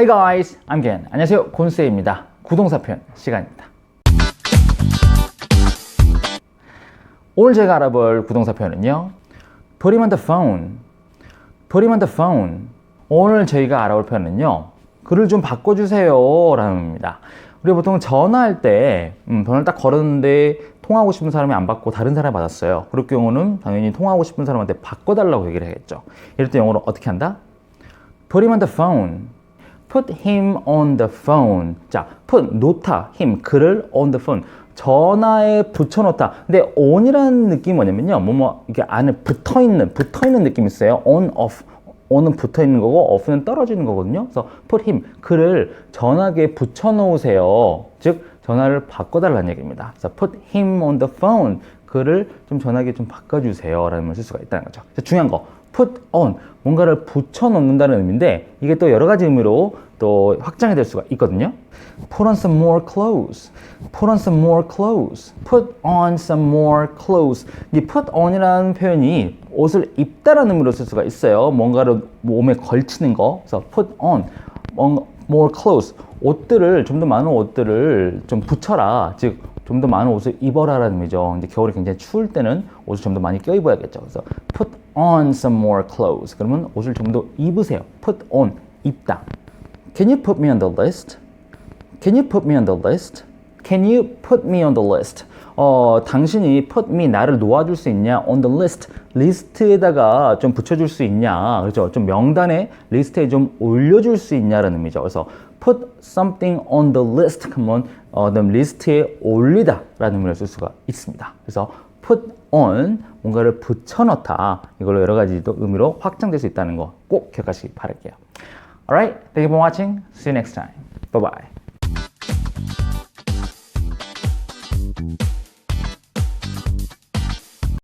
Hey guys, I'm Ken. 안녕하세요, 곤세입니다. 구동사 표현 시간입니다. 오늘 제가 알아볼 구동사 표현은요. Put him on the phone. Put him on the phone. 오늘 저희가 알아볼 표현은요. 글을 좀 바꿔주세요. 라는 의미입니다. 우리가 보통 전화할 때, 음, 전화를 딱 걸었는데 통화하고 싶은 사람이 안 받고 다른 사람이 받았어요. 그럴 경우는 당연히 통화하고 싶은 사람한테 바꿔달라고 얘기를 하겠죠. 이럴 때 영어로 어떻게 한다? Put him on the phone. Put him on the phone. 자, put 놓다 him 그를 on the phone. 전화에 붙여놓다. 근데 on이라는 느낌이 뭐냐면요. 뭐뭐 이게 안에 붙어 있는 붙어 있는 느낌이 있어요. on off. On은 붙어 있는 거고 off는 떨어지는 거거든요. 그래서 put him 그를 전화기에 붙여 놓으세요. 즉 전화를 바꿔달라는 얘기입니다. 그래서 put him on the phone 그를 좀 전화기에 좀 바꿔주세요라는 말을 쓸 수가 있다는 거죠. 자, 중요한 거 put on 뭔가를 붙여 놓는다는 의미인데 이게 또 여러 가지 의미로 또 확장이 될 수가 있거든요. Put on some more clothes. Put on some more clothes. Put on some more clothes. 이 put on이라는 표현이 옷을 입다라는 의미로 쓸 수가 있어요. 뭔가를 몸에 걸치는 거. 그래서 put on more clothes. 옷들을 좀 더 많은 옷들을 좀 붙여라. 즉 좀 더 많은 옷을 입어라라는 의미죠. 이제 겨울에 굉장히 추울 때는 옷을 좀 더 많이 껴 입어야겠죠. 그래서 put on some more clothes. 그러면 옷을 좀 더 입으세요. put on 입다. Can you put me on the list? Can you put me on the list? Can you put me on the list? 어, 당신이 put me 나를 놓아줄 수 있냐? on the list 리스트에다가 좀 붙여줄 수 있냐? 그렇죠? 좀 명단에 리스트에 좀 올려줄 수 있냐라는 의미죠. 그래서 put something on the list 그러면 어, 그 리스트에 올리다라는 의미를 쓸 수가 있습니다. 그래서 put on 뭔가를 붙여넣다 이걸로 여러 가지 또 의미로 확장될 수 있다는 거 꼭 기억하시기 바랄게요. Alright, thank you for watching. See you next time. Bye bye.